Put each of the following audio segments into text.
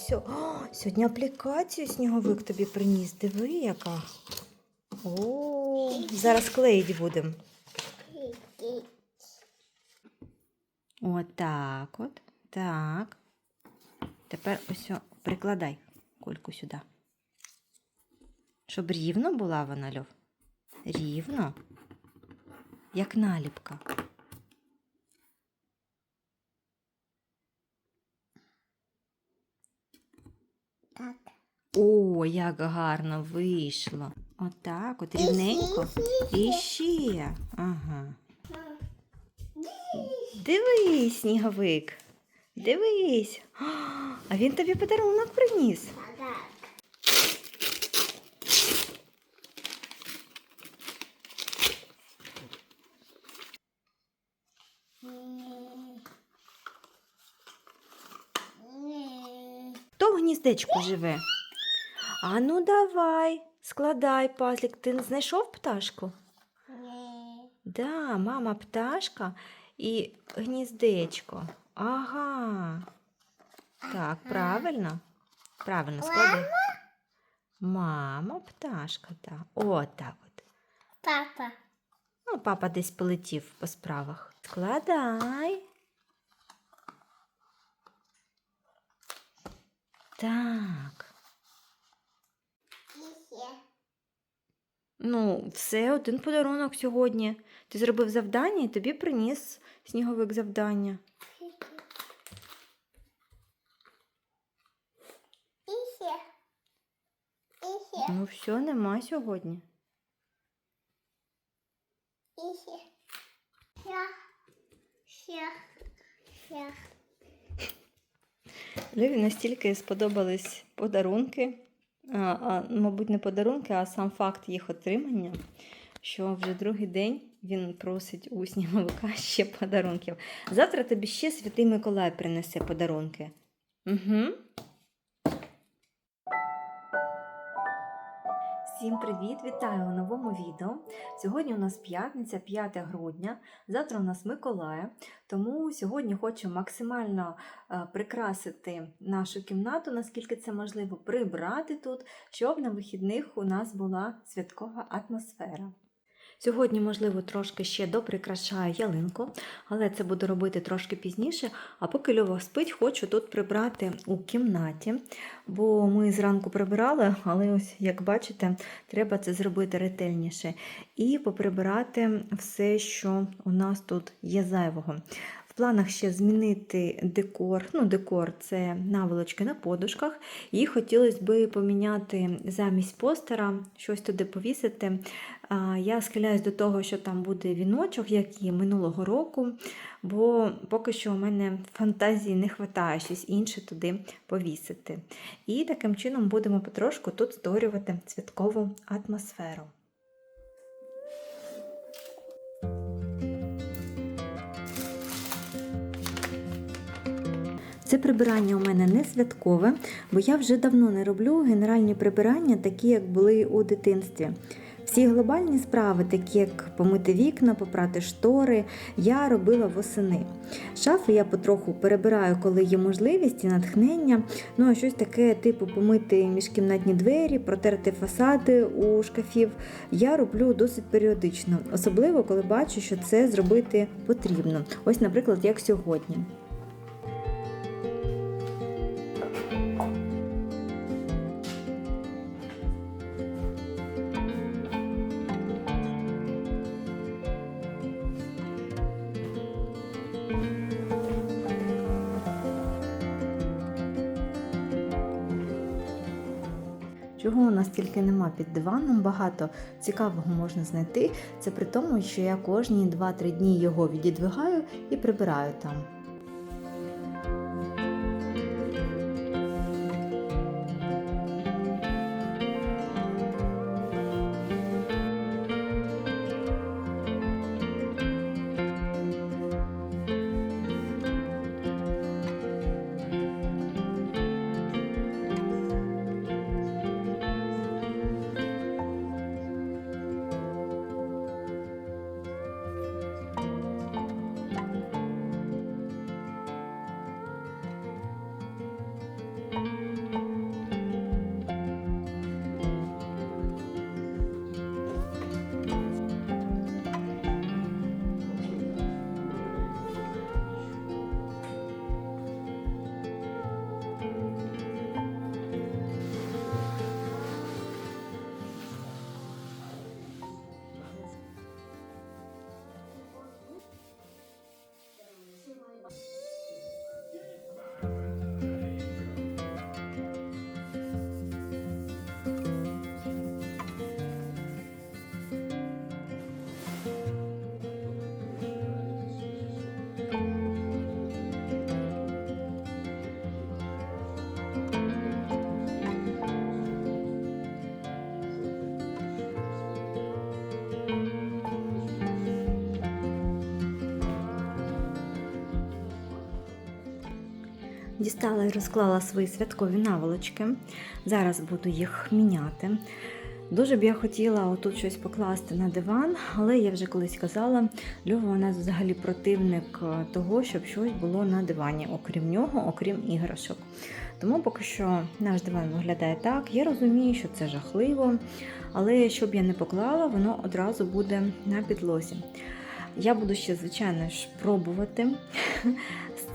Ось. О, сьогодні аплікацію сніговик тобі приніс. Диви, яка. О, зараз клеїть будемо. Отак от. Так. Тепер ось прикладай кульку сюди. Щоб рівно була вона, Льов. Рівно. Як наліпка. Так. О, як гарно вийшло. Отак, от рівненько. І ще. Ага. Дивись, сніговик. Дивись. А він тобі подарунок приніс. Так. Хто в гніздечку живе? А ну давай, складай пазлик. Ти знайшов пташку? Да, мама пташка і гніздечко. Ага. Так, правильно? Правильно, складай. Мама пташка, так. О, так от. Папа. Ну, папа десь полетів по справах. Складай. Так. Ну, все, один подарунок сьогодні. Ти зробив завдання і тобі приніс сніговик завдання. Ну, все, нема сьогодні. Іще. Ще. Ще. Леві настільки сподобались подарунки, а, а, мабуть, не подарунки, а сам факт їх отримання, що вже другий день він просить у молока ще подарунків. Завтра тобі ще святий Миколай принесе подарунки. Угу. Всім привіт! Вітаю у новому відео. Сьогодні у нас п'ятниця, 5 грудня. Завтра у нас Миколая. Тому сьогодні хочу максимально е, прикрасити нашу кімнату, наскільки це можливо, прибрати тут, щоб на вихідних у нас була святкова атмосфера. Сьогодні, можливо, трошки ще доприкрашаю ялинку, але це буду робити трошки пізніше. А поки Льова спить, хочу тут прибрати у кімнаті, бо ми зранку прибирали, але ось, як бачите, треба це зробити ретельніше. І поприбирати все, що у нас тут є зайвого. Планах ще змінити декор. Ну, декор це наволочки на подушках. І хотілося б поміняти замість постера, щось туди повісити. Я схиляюсь до того, що там буде віночок, як і минулого року, бо поки що у мене фантазії не вистачає щось інше туди повісити. І таким чином будемо потрошку тут створювати святкову атмосферу. Це прибирання у мене не святкове, бо я вже давно не роблю генеральні прибирання, такі, як були у дитинстві. Всі глобальні справи, такі як помити вікна, попрати штори, я робила восени. Шафи я потроху перебираю, коли є можливість і натхнення. Ну а щось таке, типу помити міжкімнатні двері, протерти фасади у шкафів, я роблю досить періодично, особливо коли бачу, що це зробити потрібно. Ось, наприклад, як сьогодні. Чого у нас тільки нема під диваном, багато цікавого можна знайти. Це при тому, що я кожні 2-3 дні його відідвигаю і прибираю там. Дістала і розклала свої святкові наволочки. Зараз буду їх міняти. Дуже б я хотіла отут щось покласти на диван, але я вже колись казала, Льова у нас взагалі противник е, того, щоб щось було на дивані, окрім нього, окрім іграшок. Тому поки що наш диван виглядає так. Я розумію, що це жахливо, але щоб я не поклала, воно одразу буде на підлозі. Я буду ще, звичайно ж, пробувати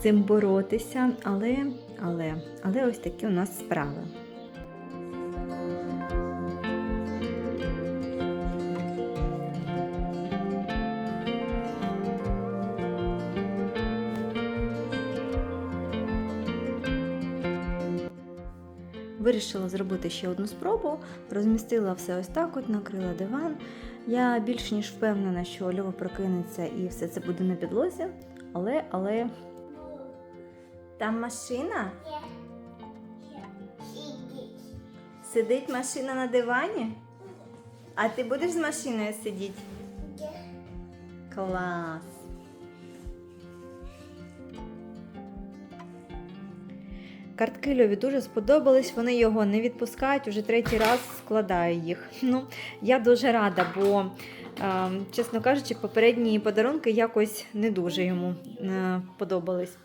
цим боротися, але, але, але ось такі у нас справи. Вирішила зробити ще одну спробу, розмістила все ось так, от накрила диван. Я більш ніж впевнена, що Льова прокинеться і все це буде на підлозі. Але, але. Там машина? Сидить машина на дивані? А ти будеш з машиною сидіти? Клас. Картки Льові дуже сподобались, вони його не відпускають, уже третій раз складаю їх. Ну, я дуже рада, бо, е, чесно кажучи, попередні подарунки якось не дуже йому е, подобались.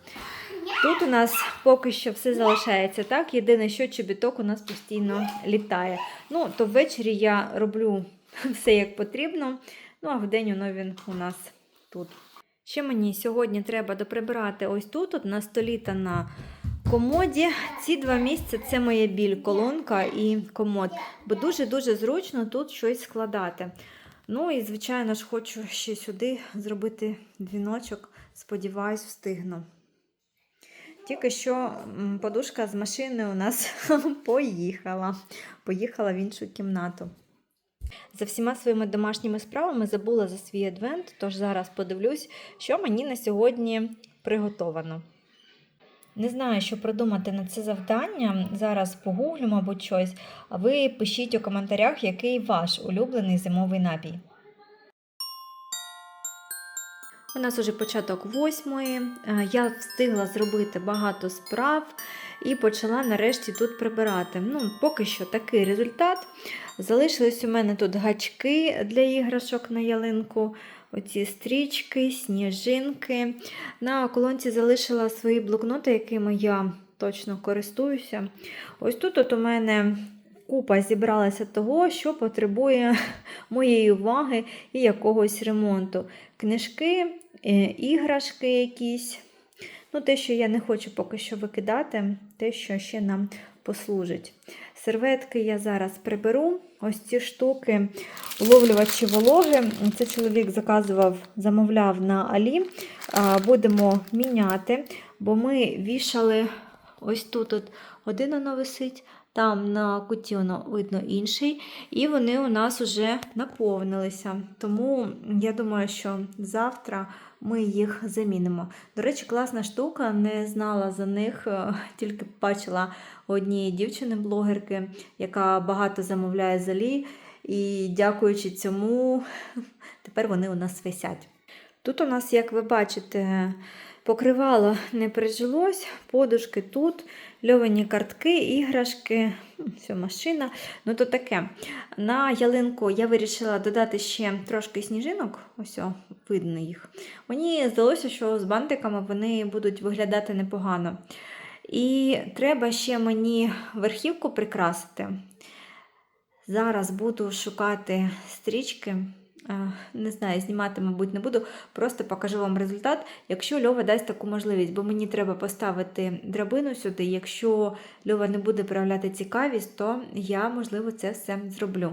Тут у нас поки що все залишається так. Єдине, що чобіток у нас постійно літає. Ну, то ввечері я роблю все як потрібно. Ну, а вдень воно він у нас тут. Ще мені сьогодні треба доприбирати ось тут, от на столі та на комоді. Ці два місця це моя біль, колонка і комод. Бо дуже-дуже зручно тут щось складати. Ну і, звичайно ж, хочу ще сюди зробити дзвіночок. Сподіваюсь, встигну. Тільки що подушка з машини у нас поїхала. Поїхала в іншу кімнату. За всіма своїми домашніми справами забула за свій адвент, тож зараз подивлюсь, що мені на сьогодні приготовано. Не знаю, що придумати на це завдання. Зараз погуглю, мабуть, щось. А ви пишіть у коментарях, який ваш улюблений зимовий напій. У нас уже початок восьмої. Е, Я встигла зробити багато справ і почала нарешті тут прибирати. Ну, поки що такий результат. Залишились у мене тут гачки для іграшок на ялинку, оці стрічки, сніжинки. На колонці залишила свої блокноти, якими я точно користуюся. Ось тут от у мене купа зібралася того, що потребує моєї уваги і якогось ремонту. Книжки, іграшки якісь. Ну, те, що я не хочу поки що викидати, те, що ще нам послужить. Серветки я зараз приберу. Ось ці штуки, уловлювачі вологи. Це чоловік заказував, замовляв на Алі. Будемо міняти, бо ми вішали ось тут от один воно висить, там на куті воно видно інший, і вони у нас вже наповнилися. Тому я думаю, що завтра ми їх замінимо. До речі, класна штука, не знала за них, е, тільки бачила однієї дівчини-блогерки, яка багато замовляє з Алі, і дякуючи цьому, тепер вони у нас висять. Тут у нас, як ви бачите, покривало не прижилось, подушки тут, льовані картки, іграшки, м, все, машина. Ну то таке. На ялинку я вирішила додати ще трошки сніжинок, ось видно їх. Мені здалося, що з бантиками вони будуть виглядати непогано. І треба ще мені верхівку прикрасити. Зараз буду шукати стрічки. Не знаю, знімати, мабуть, не буду. Просто покажу вам результат, якщо Льова дасть таку можливість, бо мені треба поставити драбину сюди. Якщо Льова не буде проявляти цікавість, то я, можливо, це все зроблю.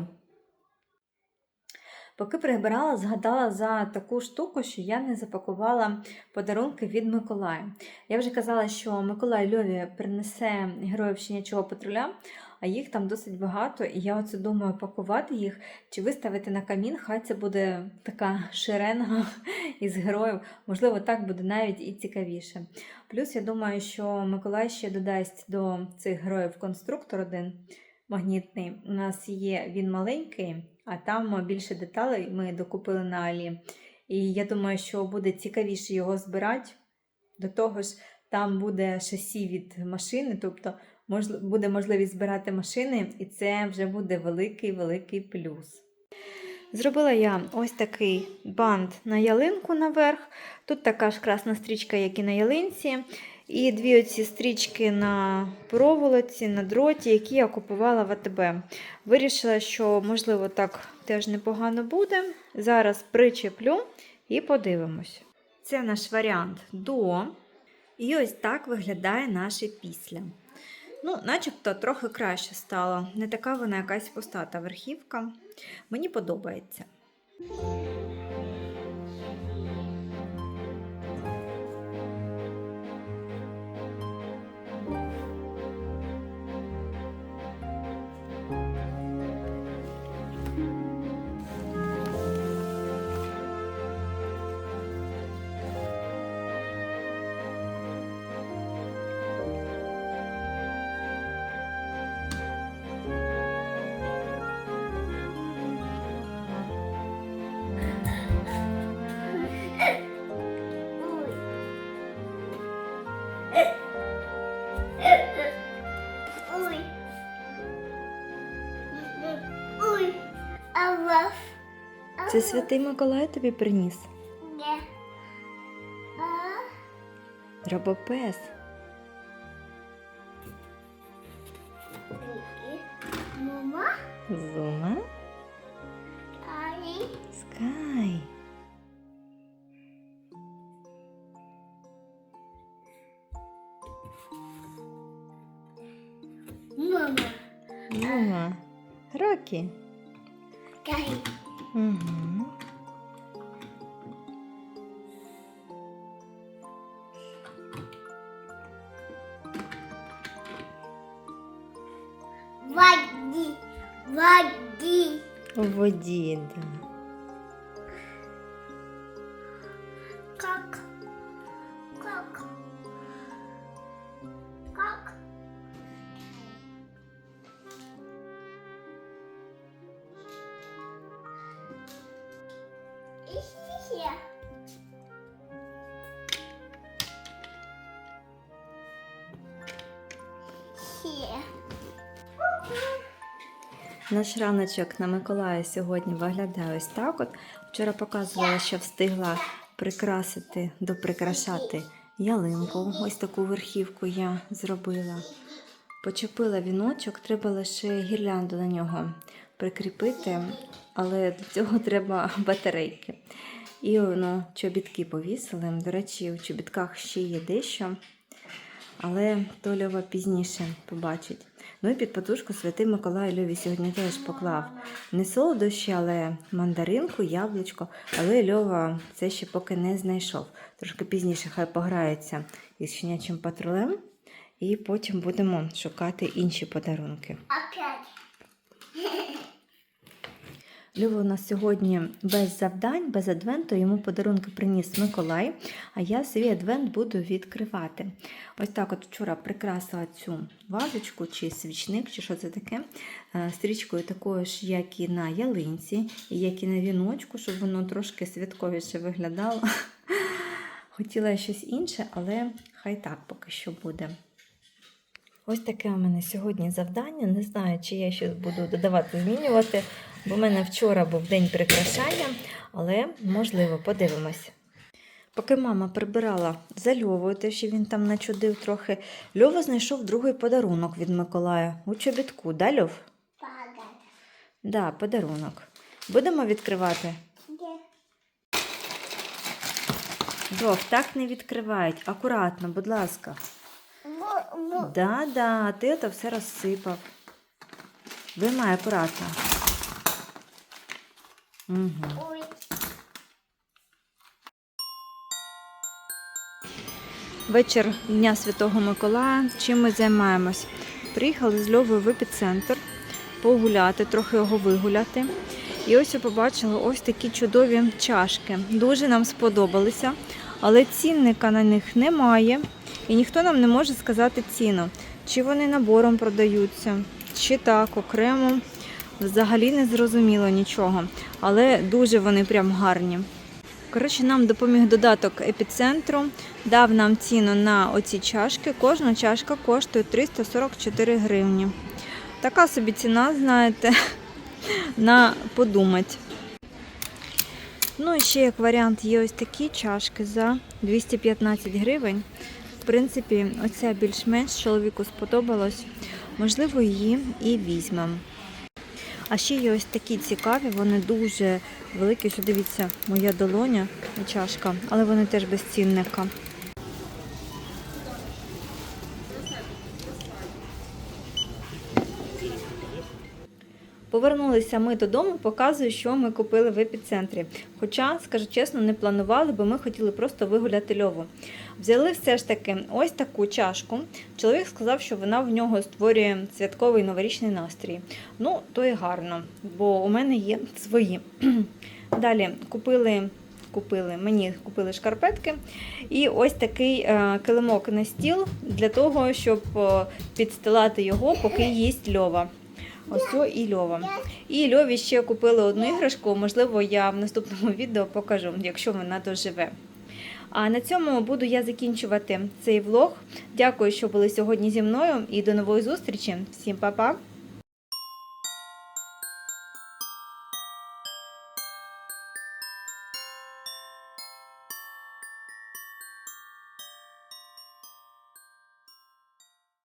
Поки прибирала, згадала за таку штуку, що я не запакувала подарунки від Миколая. Я вже казала, що Миколай Льові принесе героїв щенячого патруля, а їх там досить багато, і я оце думаю пакувати їх чи виставити на камін. Хай це буде така шеренга із героїв. Можливо, так буде навіть і цікавіше. Плюс я думаю, що Миколай ще додасть до цих героїв конструктор один магнітний. У нас є він маленький, а там більше деталей ми докупили на Алі. І я думаю, що буде цікавіше його збирати. До того ж, Там буде шасі від машини, тобто буде можливість збирати машини, і це вже буде великий-великий плюс. Зробила я ось такий бант на ялинку наверх. Тут така ж красна стрічка, як і на ялинці. І дві оці стрічки на проволоці, на дроті, які я купувала в АТБ. Вирішила, що, можливо, так теж непогано буде. Зараз причеплю і подивимось. Це наш варіант до. І ось так виглядає наше після. Ну, начебто трохи краще стало. Не така вона якась пустата верхівка. Мені подобається. Це святий Миколай тобі приніс. Ні. Робопес. Мама? Зума. Ай. Скай. Мама. Зума. Рокі. Кай. Угу. Води. Води. У воді, да. Наш раночок на Миколая сьогодні виглядає ось так. От вчора показувала, що встигла прикрасити, доприкрашати ялинку. Ось таку верхівку я зробила. Почепила віночок, треба лише гірлянду на нього прикріпити, але для цього треба батарейки. І ну, чобітки повісили. До речі, у чобітках ще є дещо, але то Льова пізніше побачить. Ну і під подушку святий Миколай Льові сьогодні теж поклав не солодощі, але мандаринку, яблучко. Але Льова це ще поки не знайшов. Трошки пізніше хай пограється із щенячим патрулем, і потім будемо шукати інші подарунки. Опять. Льова у нас сьогодні без завдань, без адвенту. Йому подарунки приніс Миколай, а я свій адвент буду відкривати. Ось так от вчора прикрасила цю вазочку чи свічник, чи що це таке, е, стрічкою такою ж, як і на ялинці, і як і на віночку, щоб воно трошки святковіше виглядало. Хотіла щось інше, але хай так поки що буде. Ось таке у мене сьогодні завдання. Не знаю, чи я щось буду додавати, змінювати, бо в мене вчора був день прикрашання, але можливо, подивимось. Поки мама прибирала за Льовою, те, що він там начудив трохи, Льова знайшов другий подарунок від Миколая у чобітку. Да, Льов? Падай. Да, подарунок. Будемо відкривати? Льов, так не відкривають. Акуратно, будь ласка. Да, да, ти це все розсипав. Виймай акуратно. Вечір Дня Святого Миколая. Чим ми займаємось? Приїхали з Льовою в епіцентр погуляти, трохи його вигуляти. І ось я побачила ось такі чудові чашки. Дуже нам сподобалися, але цінника на них немає. І ніхто нам не може сказати ціну, чи вони набором продаються, чи так, окремо. Взагалі не зрозуміло нічого. Але дуже вони прям гарні. Коротше, нам допоміг додаток епіцентру, дав нам ціну на оці чашки. Кожна чашка коштує 344 гривні. Така собі ціна, знаєте, на подумать. Ну і ще як варіант є ось такі чашки за 215 гривень. В принципі, оця більш-менш чоловіку сподобалось. Можливо, її і візьмемо. А ще є ось такі цікаві, вони дуже великі. Ось дивіться, моя долоня і чашка, але вони теж без цінника. Повернулися ми додому, показую, що ми купили в епіцентрі. Хоча, скажу чесно, не планували, бо ми хотіли просто вигуляти льову. Взяли все ж таки ось таку чашку. Чоловік сказав, що вона в нього створює святковий новорічний настрій. Ну, то і гарно, бо у мене є свої. Далі купили. Купили, мені купили шкарпетки і ось такий е, килимок на стіл для того, щоб е, підстилати його, поки їсть льова. Ось і льова. І льові ще купили одну іграшку. Можливо, я в наступному відео покажу, якщо вона доживе. А на цьому буду я закінчувати цей влог. Дякую, що були сьогодні зі мною і до нової зустрічі. Всім па-па!